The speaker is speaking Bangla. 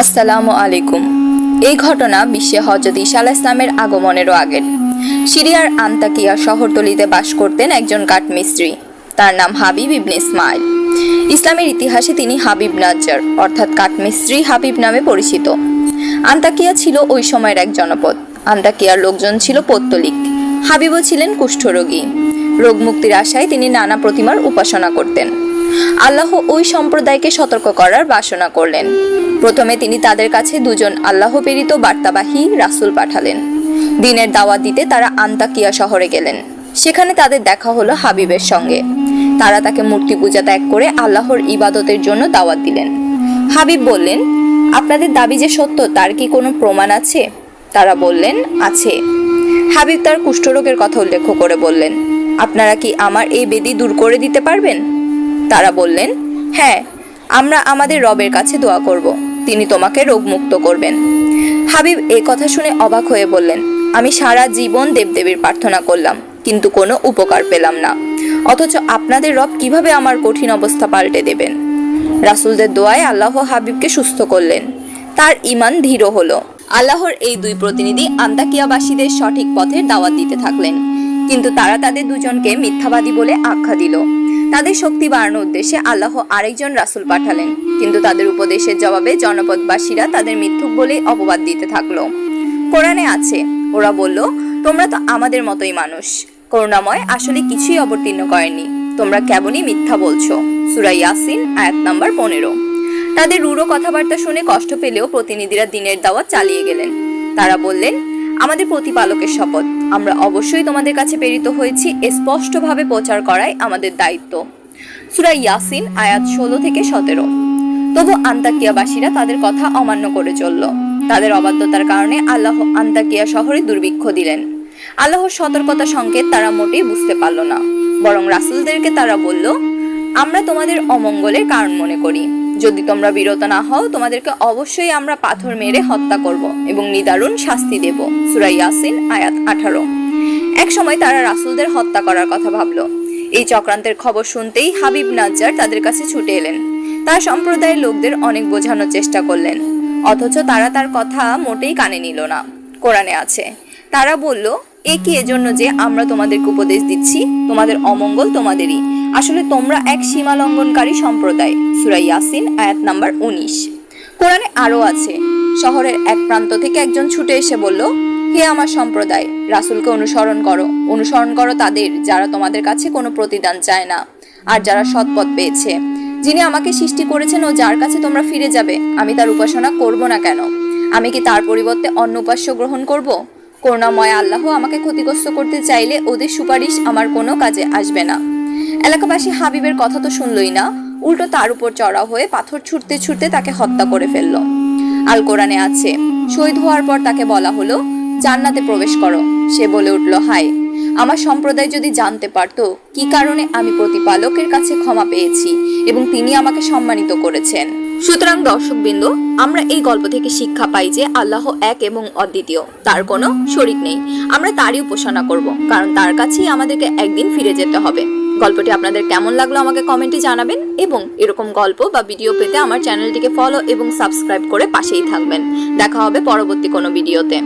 আসসালামু আলাইকুম। এই ঘটনা বিশ্বে হজরত ঈসা ইসলামের আগমনেরও আগের সিরিয়ার আন্তাকিয়া শহরতলিতে বাস করতেন একজন কাঠমিস্ত্রি। তার নাম হাবিব ইবনে ইসমাইল। ইসলামের ইতিহাসে তিনি হাবিব নাজ্জার, অর্থাৎ কাঠমিস্ত্রি হাবিব নামে পরিচিত। আন্তাকিয়া ছিল ওই সময়ের এক জনপদ। আন্তাকিয়ার লোকজন ছিল পৌত্তলিক। হাবিবও ছিলেন কুষ্ঠরোগী। রোগ মুক্তির আশায় তিনি নানা প্রতিমার উপাসনা করতেন। আল্লাহ ওই সম্প্রদায়কে সতর্ক করার বাসনা করলেন। প্রথমে তিনি তাদের কাছে দুজন আল্লাহ প্রেরিত বার্তাবাহী রাসূল পাঠালেন। দিনের দাওয়াত দিতে তারা আন্তাকিয়া শহরে গেলেন। সেখানে তাদের দেখা হলো হাবিবের সঙ্গে। তারা তাকে মূর্তি পূজা ত্যাগ করে আল্লাহর ইবাদতের জন্য দাওয়াত দিলেন। হাবিব বললেন, আপনাদের দাবি যে সত্য, তার কি কোনো প্রমাণ আছে? তারা বললেন, আছে। হাবিব তার কুষ্ঠরোগের কথা উল্লেখ করে বললেন, আপনারা কি আমার এই বেদি দূর করে দিতে পারবেন? তারা বললেন হ্যাঁ আমরা আমাদের রবের কাছে দোয়া করব, তিনি তোমাকে রোগমুক্ত করবেন। হাবিব এই কথা শুনে অবাক হয়ে বললেন, আমি সারা জীবন দেবদেবীর প্রার্থনা করলাম, কিন্তু কোনো উপকার পেলাম না। অথচ আপনাদের রব কীভাবে আমার কঠিন অবস্থা পাল্টে দেবেন? রাসূলদের দোয়ায় আল্লাহ হাবিবকে সুস্থ করলেন। তার ইমান ধীর হলো। আল্লাহর এই দুই প্রতিনিধি আন্তাকিয়াবাসীদের সঠিক পথের দাওয়াত দিতে থাকলেন, কিন্তু তারা তাদের দুজনকে মিথ্যাবাদী বলে আখ্যা দিল। তাদের শক্তি বাড়ানোর উদ্দেশ্যে আল্লাহ আরেকজন রাসূল পাঠালেন। কিন্তু তাদের উপদেশের জবাবে জনপদবাসীরা তাদের মিথ্যুক বলেই অপবাদ দিতে থাকল। কোরআনে আছে, ওরা বলল, তোমরা তো আমাদের মতোই মানুষ। করুণাময় আসলে কিছুই অবতীর্ণ করেনি। তোমরা কেমনই মিথ্যা বলছো। সুরা ইয়াসিন, আয়াত নাম্বার পনেরো। তাদের রূঢ় কথাবার্তা শুনে কষ্ট পেলেও প্রতিনিধিরা দিনের দাওয়াত চালিয়ে গেলেন। তারা বললেন আমাদের প্রতিপালকের শপথ। আমরা অবশ্যই তোমাদের কাছে প্রেরিত হয়েছি স্পষ্টভাবে প্রচার করাই আমাদের দায়িত্ব। সুরা ইয়াসিন, আয়াত ষোলো থেকে সতেরো। তবু আন্তাকিয়াবাসীরা তাদের কথা অমান্য করে চলল। তাদের অবাধ্যতার কারণে আল্লাহ আন্তাকিয়া শহরে দুর্ভিক্ষ দিলেন। আল্লাহর সতর্কতা সংকেত তারা মোটেই বুঝতে পারল না। বরং রাসূলদেরকে তারা বলল, আমরা তোমাদের অমঙ্গলের কারণ মনে করি। যদি তোমরা বিরত না হও, তোমাদেরকে অবশ্যই আমরা পাথর মেরে হত্যা করব এবং নিদারুণ শাস্তি দেব। সূরা ইয়াসিন, আয়াত আঠারো। এক সময় তারা রাসুলদের হত্যা করার কথা ভাবল। এই চক্রান্তের খবর শুনতেই হাবিব নাজ্জার তাদের কাছে ছুটে এলেন। তার সম্প্রদায়ের লোকদের অনেক বোঝানোর চেষ্টা করলেন। অথচ তারা তার কথা মোটেই কানে নিল না। কোরআনে আছে, তারা বলল এ কি এজন্য যে আমরা তোমাদেরকে উপদেশ দিচ্ছি, তোমাদের অমঙ্গল তোমাদেরই। আসলে তোমরা এক সীমা লঙ্ঘনকারী সম্প্রদায়, সূরা ইয়াসিন, আয়াত নাম্বার উনিশ। কোরআনে আরও আছে, শহরের এক প্রান্ত থেকে একজন ছুটে এসে বলল, হে আমার সম্প্রদায়, রাসূলকে অনুসরণ করো। অনুসরণ করো তাদের, যারা তোমাদের কাছে কোনো প্রতিদান চায় না, আর যারা সৎপথ পেয়েছে। যিনি আমাকে সৃষ্টি করেছেন ও যার কাছে তোমরা ফিরে যাবে, আমি তার উপাসনা করব না কেন? আমি কি তার পরিবর্তে অন্য উপাস্য গ্রহণ করব? করুণাময় আল্লাহ আমাকে ক্ষতিগ্রস্ত করতে চাইলে ওদের সুপারিশ আমার কোনো কাজে আসবে না। এলাকাবাসী হাবিবের কথা তো শুনলই না। উল্টো তার উপর চড়া হয়ে পাথর ছুটতে ছুটতে তাকে হত্যা করে ফেলল। আল কোরআনে আছে, শহীদ হওয়ার পর তাকে বলা হলো, জান্নাতে প্রবেশ করো। সে বলে উঠল, হায়, আমার সম্প্রদায় যদি জানতে পারতো কি কারণে আমি প্রতিপালকের কাছে ক্ষমা পেয়েছি এবং তিনি আমাকে সম্মানিত করেছেন। সুতরাং দর্শকবৃন্দ, আমরা এই গল্প থেকে শিক্ষা পাই যে আল্লাহ এক এবং অদ্বিতীয়। তার কোনো শরিক নেই। আমরা তারই উপাসনা করব, কারণ তার কাছেই আমাদেরকে একদিন ফিরে যেতে হবে। গল্পটি আপনাদের কেমন লাগল আমাকে কমেন্টে জানাবেন এবং এরকম গল্প বা ভিডিও পেতে আমার চ্যানেলটিকে ফলো এবং সাবস্ক্রাইব করে পাশেই থাকবেন। দেখা হবে পরবর্তী কোনো ভিডিওতে।